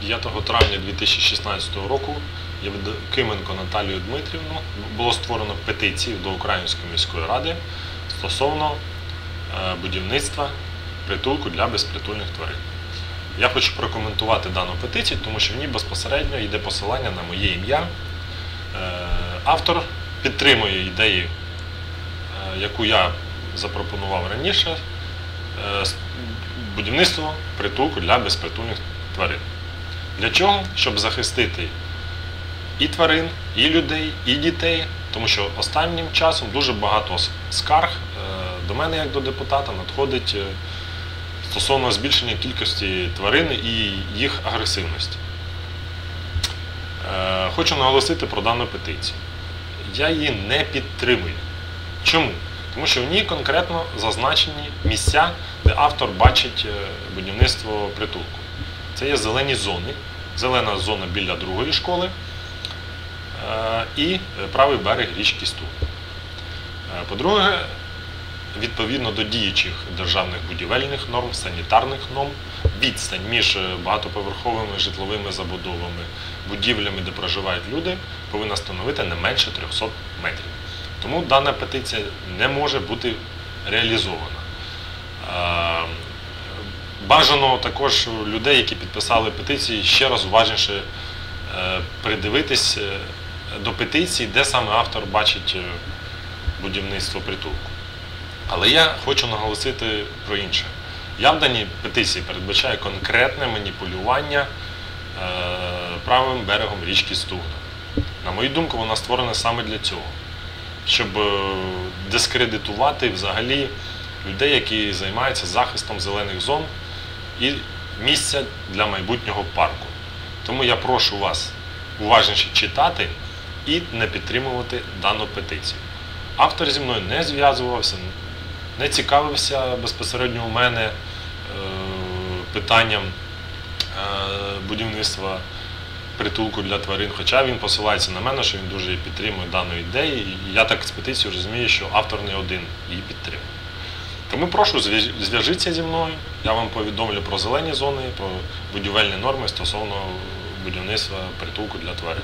5 травня 2016 року Євдокименко Наталію Дмитрівну було створено петицію до Української міської ради стосовно е, будівництва притулку для безпритульних тварин. Я хочу прокоментувати дану петицію, тому що в ній безпосередньо йде посилання на моє ім'я. Е, Автор підтримує ідеї, е, яку я запропонував раніше, будівництво притулку для безпритульних тварин. Для чого? Щоб захистити і тварин, і людей, і дітей, тому що останнім часом дуже багато скарг е, до мене, як до депутата, надходить е, стосовно збільшення кількості тварин і їх агресивності. Е, Хочу наголосити про дану петицію. Я її не підтримую. Чому? Тому що в ній конкретно зазначені місця, де автор бачить будівництво притулку. Це є зелені зони, зелена зона біля другої школи е, і е, правий берег річки Стуг. Е, По-друге, відповідно до діючих державних будівельних норм, санітарних норм, відстань між е, багатоповерховими житловими забудовами, будівлями, де проживають люди, повинна становити не менше 300 метрів. Тому дана петиція не може бути реалізована. Бажано також людей, які підписали петиції, ще раз уважніше е, придивитись е, до петиції, де саме автор бачить е, будівництво притулку. Але я хочу наголосити про інше. Я в даній петиції передбачаю конкретне маніпулювання правим берегом річки Стугна. На мою думку, вона створена саме для цього, щоб дискредитувати взагалі людей, які займаються захистом зелених зон і місця для майбутнього парку. Тому я прошу вас уважніше читати і не підтримувати дану петицію. Автор зі мною не зв'язувався, не цікавився безпосередньо у мене е, питанням е, будівництва притулку для тварин, хоча він посилається на мене, що він дуже підтримує дану ідею. І я так з петицією розумію, що автор не один її підтримує. Тому прошу, зв'яж- зв'яжіться зі мною, я вам повідомлю про зелені зони, про будівельні норми стосовно будівництва притулку для тварин.